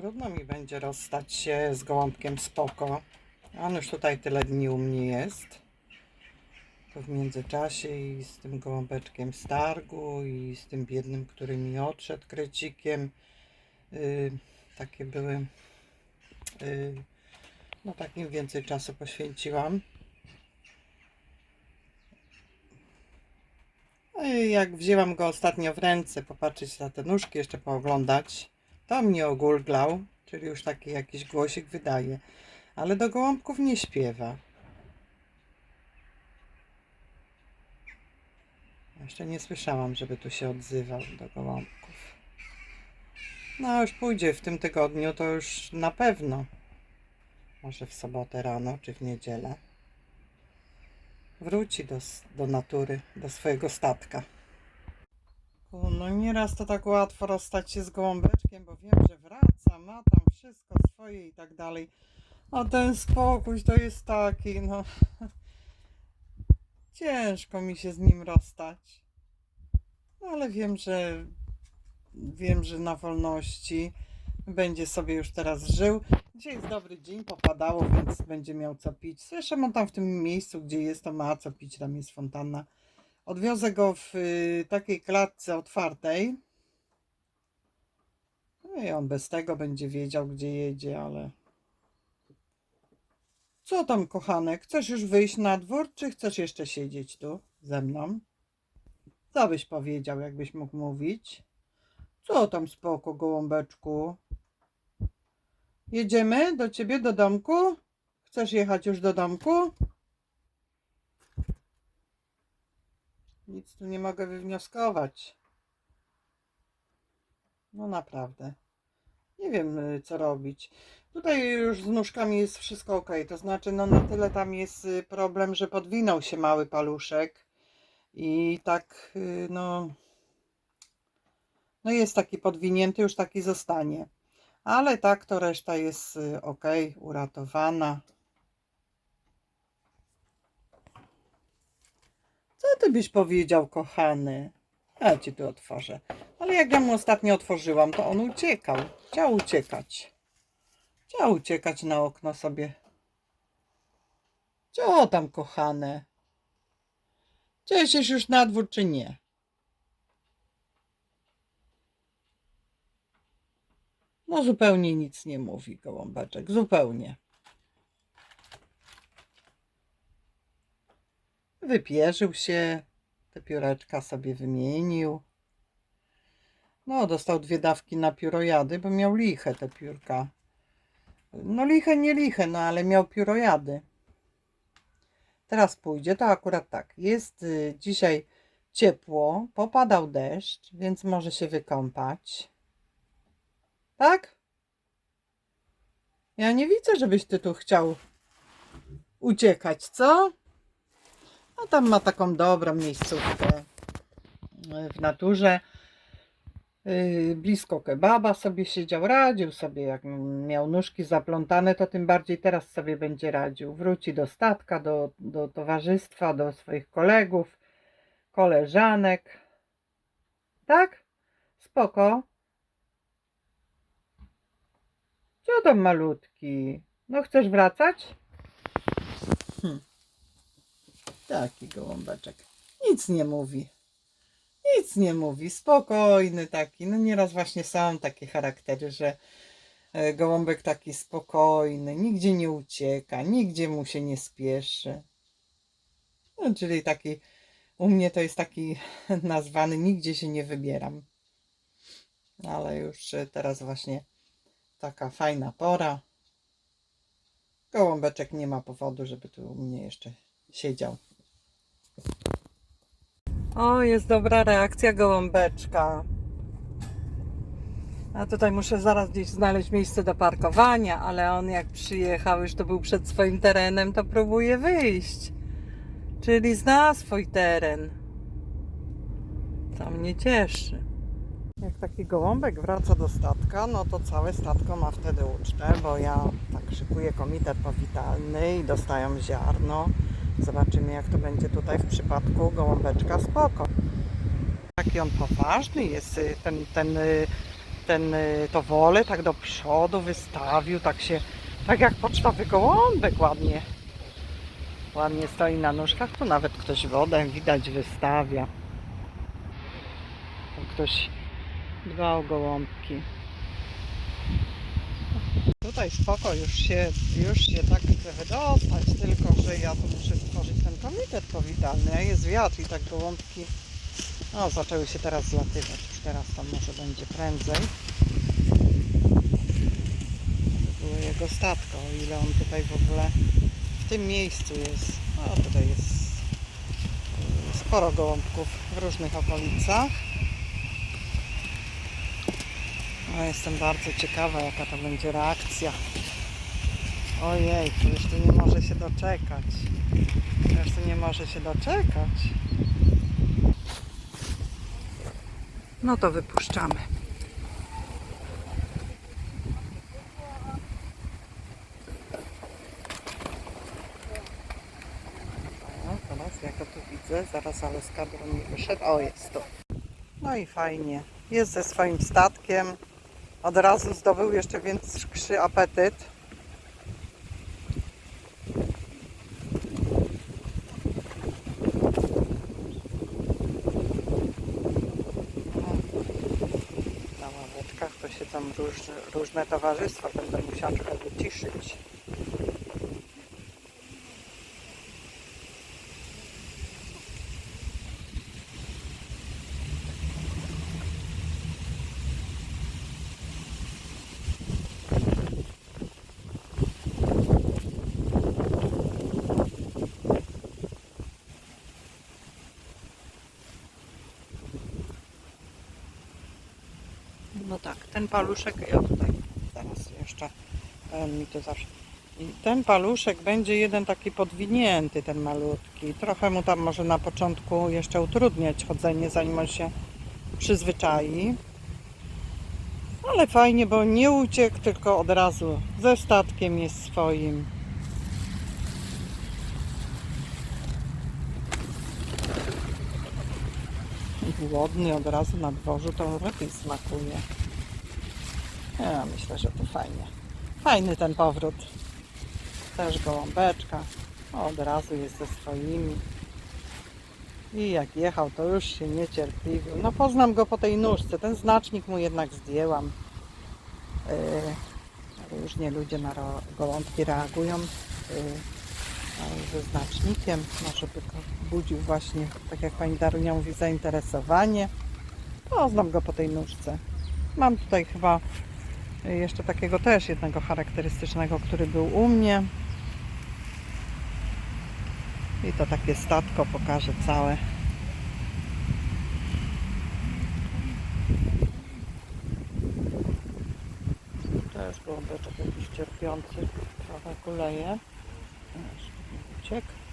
Trudno mi będzie rozstać się z gołąbkiem spoko. On już tutaj tyle dni u mnie jest. To w międzyczasie i z tym gołąbeczkiem z targu i z tym biednym, który mi odszedł krecikiem. Yy, takie były. Yy, no takim więcej czasu poświęciłam. No jak wzięłam go ostatnio w ręce, popatrzeć na te nóżki, jeszcze pooglądać, to mnie ogulglał, czyli już taki jakiś głosik wydaje, ale do gołąbków nie śpiewa. Jeszcze nie słyszałam, żeby tu się odzywał do gołąbków. No już pójdzie w tym tygodniu, to już na pewno. Może w sobotę rano, czy w niedzielę. Wróci do, do natury, do swojego statka. No nieraz to tak łatwo rozstać się z gołąbeczkiem, bo wiem, że wraca, ma tam wszystko swoje i tak dalej. A ten spokój to jest taki, no. Ciężko mi się z nim rozstać. No ale wiem, że wiem, że na wolności będzie sobie już teraz żył. Dzisiaj jest dobry dzień, popadało, więc będzie miał co pić. Zresztą on tam w tym miejscu, gdzie jest, to ma co pić, tam jest fontanna. Odwiozę go w y, takiej klatce otwartej. No i on bez tego będzie wiedział, gdzie jedzie, ale. Co tam, kochanek? Chcesz już wyjść na dwór, czy chcesz jeszcze siedzieć tu ze mną? Co byś powiedział, jakbyś mógł mówić? Co tam spoko, gołąbeczku? Jedziemy do ciebie do domku? Chcesz jechać już do domku? Nic tu nie mogę wywnioskować. No naprawdę. Nie wiem, y, co robić. Tutaj już z nóżkami jest wszystko ok. To znaczy, no na tyle tam jest y, problem, że podwinął się mały paluszek. I tak, y, no. No jest taki podwinięty, już taki zostanie. Ale tak, to reszta jest ok, uratowana. Co ty byś powiedział, kochany? Ja ci tu otworzę. Ale jak ja mu ostatnio otworzyłam, to on uciekał. Chciał uciekać. Chciał uciekać na okno sobie. Co tam, kochane? Cieszysz już na dwór, czy nie? No zupełnie nic nie mówi gołąbeczek, zupełnie. Wypierzył się, te pióreczka sobie wymienił. No, dostał dwie dawki na piórojady, bo miał liche te piórka. No liche, nie liche, no ale miał piórojady. Teraz pójdzie, to akurat tak. Jest y, dzisiaj ciepło, popadał deszcz, więc może się wykąpać. Tak? Ja nie widzę, żebyś ty tu chciał uciekać, co? No tam ma taką dobrą miejscówkę y, w naturze. Yy, blisko kebaba sobie siedział, radził sobie, jak miał nóżki zaplątane, to tym bardziej teraz sobie będzie radził. Wróci do statka, do, do towarzystwa, do swoich kolegów, koleżanek. Tak? Spoko. Co tam malutki? No chcesz wracać? Taki gołąbeczek. Nic nie mówi. Nic nie mówi. Spokojny taki. No nieraz właśnie są takie charaktery, że e, gołąbek taki spokojny, nigdzie nie ucieka, nigdzie mu się nie spieszy. No, czyli taki, u mnie to jest taki nazwany, nigdzie się nie wybieram. Ale już e, teraz właśnie taka fajna pora. Gołąbeczek nie ma powodu, żeby tu u mnie jeszcze siedział. O, jest dobra reakcja gołąbeczka. A tutaj muszę zaraz gdzieś znaleźć miejsce do parkowania, ale on jak przyjechał, już to był przed swoim terenem, to próbuje wyjść. Czyli zna swój teren. To mnie cieszy. Jak taki gołąbek wraca do statka, no to całe statko ma wtedy ucztę, bo ja tak szykuję komitet powitalny i dostają ziarno. Zobaczymy jak to będzie tutaj w przypadku gołąbeczka spoko. Jaki on poważny jest ten, ten, ten to wolę tak do przodu wystawił, tak się, tak jak pocztowy gołąbek ładnie. Ładnie stoi na nóżkach, tu nawet ktoś wodę widać wystawia. Ktoś dba o gołąbki. Tutaj spoko, już się, już się tak chcę wydostać, tylko że ja tu muszę stworzyć ten komitet powitalny, jest wiatr i tak gołąbki no, zaczęły się teraz zlatywać, już teraz tam może będzie prędzej. To było jego statko, o ile on tutaj w ogóle w tym miejscu jest. No, tutaj jest y, sporo gołąbków w różnych okolicach. No, jestem bardzo ciekawa, jaka to będzie reakcja. Ojej, to już nie może się doczekać. To już nie może się doczekać. No to wypuszczamy. No, teraz jak go tu widzę, zaraz ale z kadru mi wyszedł. O, jest tu. No i fajnie. Jest ze swoim statkiem. Od razu zdobył jeszcze większy apetyt. Na ławeczkach to siedzą różne, różne towarzystwa. Będę musiała trochę wyciszyć. No tak, ten paluszek, ja tutaj zaraz jeszcze mi to zawsze. Ten paluszek będzie jeden taki podwinięty, ten malutki. Trochę mu tam może na początku jeszcze utrudniać chodzenie, zanim on się przyzwyczai. Ale fajnie, bo nie uciekł, tylko od razu ze statkiem jest swoim. Głodny od razu na dworzu to lepiej smakuje. Ja myślę, że to fajnie. Fajny ten powrót. Też gołąbeczka. Od razu jest ze swoimi. I jak jechał, to już się niecierpliwił. No poznam go po tej nóżce. Ten znacznik mu jednak zdjęłam. Yy, różnie ludzie na gołąbki reagują. Yy, ze znacznikiem, może by go budził właśnie, tak jak pani Darunia mówi, zainteresowanie. Poznam go po tej nóżce. Mam tutaj chyba y, jeszcze takiego też jednego charakterystycznego, który był u mnie. I to takie statko pokażę całe. To jest gołąbeczek jakiś cierpiący, trochę kuleje. Aż uciekł.